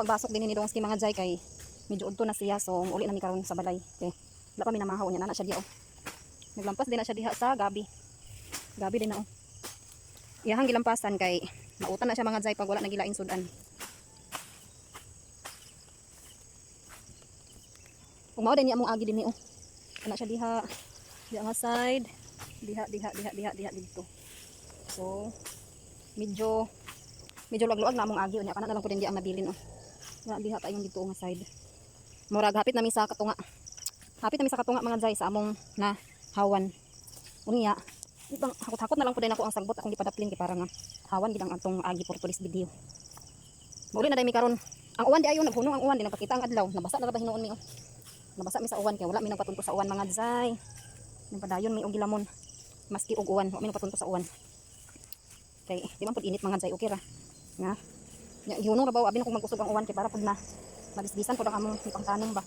pagbasok din ni dong mga jay kay medyo udto na siya so uli na ni karon sa balay. Okay. Wala pa minamahaw niya na siya diha oh. Naglampas din na siya diha sa gabi. Gabi din na oh. Iyahang gilampasan kay mautan na siya mga jay pag wala nagilaing sudan. Kung mao din niya mong agi din ni oh. Kana siya diha. Diha nga side. Diha diha diha diha diha dito. So medyo medyo luag-luag na among agi unya kana na lang ko din di ang nabilin oh. Nga diha kayong dito nga side. Murag hapit na mi sa katunga. Hapit na mi sa katunga mga jay sa among na hawan. Unya, ibang hakot-hakot na lang ko din ako ang sagbot akong gipadaplin kay para nga hawan gid ang atong agi for today's video. Mauli na dai mi karon. Ang uwan di ayo naghunong ang uwan di nagpakita ang adlaw. Nabasa na ba hinuon mi oh. Nabasa mi sa uwan kay wala mi nagpatunto sa uwan mga jay. Nang padayon mi og gilamon. Maski og uwan, wala mi nagpatunto sa uwan. Kay di man pud init mga jay okay ra. Nga. Nya gihunong ra ba abi na kung magusog ang uwan kay para pud na magisgisan pud ang among ipangtanom ba.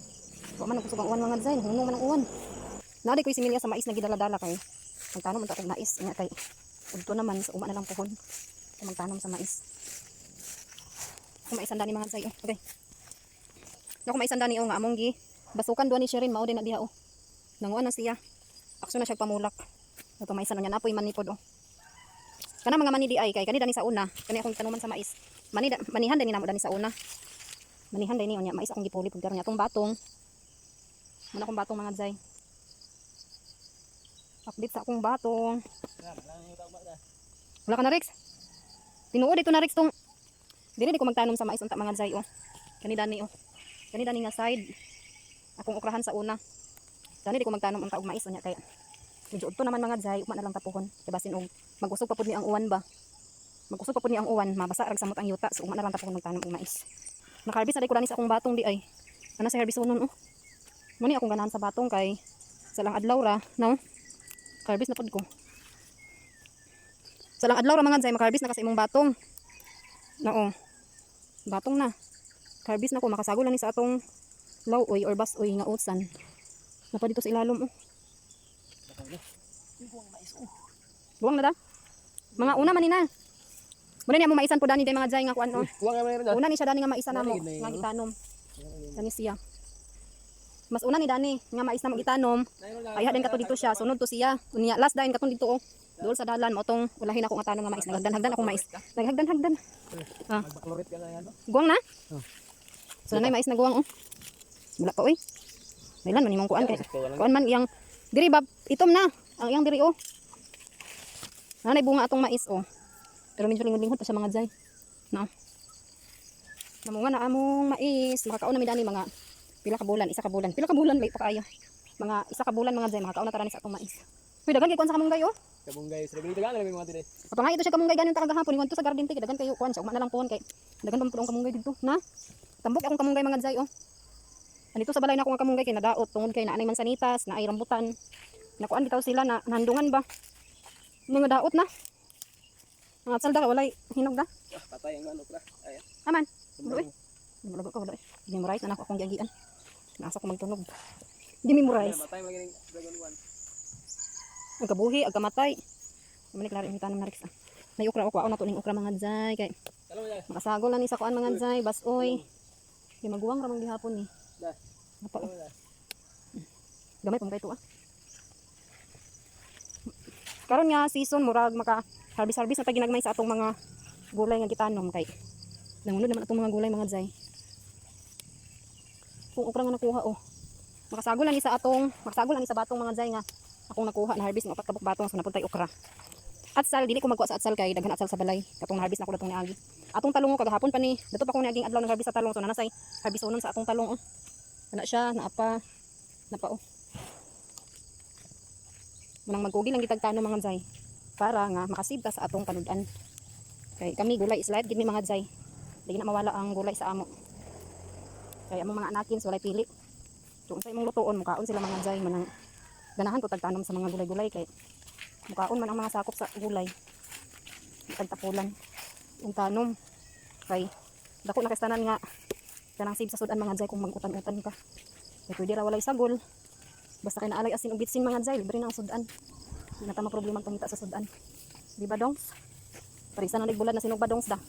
Wa man nagusog ang uwan mga jay, hunong man ang uwan. Nadi ko similya sa mais na gidala-dala kay magtanom man ta og mais nya kay udto naman sa uma na lang pohon. Kay magtanom sa mais. Kung maisan dani mga jay. oh. Okay. Naku maisan dani oh nga among gi basukan duwa ni Sherin mao din na diha oh. Nanguan na siya. Aksyon na siya pamulak. Ito maisan na niya napoy manipod oh. Kana mga mani di ay kay kani dani sa una, kani akong tanuman sa mais. Mani manihan din namo dani sa una. Manihan din ni unya mais akong gipuli pud karon atong batong. Mana akong batong mga jay. Update sa akong batong. Wala ka na Rex. Tinuod dito na Rex tong Dili di ko magtanom sa mais unta mga jay oh. Kani dani oh. Kani dani nga side. Akong okrahan sa una. Dani di ko magtanom unta og mais unya kay medyo udto naman mga jay, uma na lang tapuhon. Kay basin og magusog pa pud ni ang uwan ba. Magusog pa pud ni ang uwan, mabasa rag samot ang yuta, so uma na lang tapuhon magtanom og mais. Nakaharbis na di ko dani sa akong batong di ay. Ana sa harbisonon oh. Muni akong ganahan sa batong kay sa lang adlaw ra, no? Karbis na pud ko. Sa lang adlaw ra mga jay, makarbis na kasi imong batong. Noo. Batong na. Karbis na ko makasagol lang ni sa atong lawoy or basoy nga utsan. Napa dito sa ilalom oh. Buwang na da. Mga una man nina. Muna niya mo maisan po dani day mga jay nga kuan meron Una ni siya dani nga maisan namo Dali, nga gitanom. Dani siya. Mas una ni dani nga mais na mo gitanom. Ay hadin kato dito siya, sunod to siya. Unya last dain katon dito oh. Dool sa dalan mo tong ulahin ako nga tanong nga mais. Naghagdan-hagdan akong mais. Naghagdan-hagdan. Ah, Baklorit ka na yan. guwang na? Oh. So nanay mais na guwang oh. Wala pa oy. Dailan man imong kuan kay. Kuan man iyang diri bab itom na. Ang iyang diri oh. Nanay bunga atong mais oh. Pero medyo lingod-lingod pa sa mga jay. No. Namunga na among mais. Makakaon na mi dani mga pila ka bulan, isa ka bulan. Pila ka bulan late pa kayo. Mga isa ka bulan mga jay, makakaon na tara ni sa atong mais. Uy, dagan kay kuan sa kamunggay oh. Sabi nito gano'n lang mga tire. Kapangay ito siya kamunggay ganin taga gahapon, ingon to sa garden tig, dagan kayo kuan siya, uma na lang pohon kay dagan pa pud ang kamunggay dito, na. Tambok akong kamunggay mga jay oh. Andito sa balay na akong kamunggay kay nadaot tungod kay naanay mansanitas, na ay rambutan. Nakuan bitaw sila na nandungan ba. Mga daot na. Mga salda ka walay hinog da. Ah, Patay ang manok na. Ayan. Aman. Tumbang. Mulago ka wala. Memorize na ako akong giagian. Nasa ko magtunog. Di memorize. Patay mo lang dragon one. Ang kabuhi, ang kamatay. Mani klaro yung tanong na Rex. ah. May ukra ako, na tuning ukra mga jay kay mo. Makasagol na ni sa kuan mga jay, basoy. Di maguwang ramang gihapon ni. Da. Apa Alam mo yan. gamay pang kayto ah. Karon nga season murag maka harvest harvest na ta ginagmay sa atong mga gulay nga gitanom kay nangunod naman atong mga gulay mga jay. Kung ukra nga nakuha oh. Makasagol na ni sa atong, makasagol na ni sa batong mga jay nga akong nakuha na harvest nga upat kabuk batong sa napuntay ukra. Atsal dili ko magkuha sa atsal kay daghan atsal sa balay. Katong harvest na ko datong niagi. Atong talong ko kagahapon pa ni. Dato pa ko niaging adlaw ng harvest sa talong so nanasay harvest unon sa atong talong oh. Ana siya, naapa, napa oh. Manang magkugi lang kitag tano mga jay para nga makasib ta sa atong kanudan. Kay kami gulay is life gid mga jay. Dili na mawala ang gulay sa amo. Kay among mga anakin walay pili. Kung sa imong lutuon mukaon sila mga jay manang ganahan ko tagtanom sa mga gulay-gulay kay mukaon man ang mga sakop sa gulay. Tagtapulan. Yung tanom kay dako na kastanan nga kanang sib sa sudan mga jay kung magutan-utan ka. Kay pwede ra walay sagol. Basta kay naalay asin ug bitsin mga jay, libre na ang sudan. Hindi na tama problema ang pangita sa sudan. Di ba dongs? Parisa na nagbulad na sinog ba dongs da?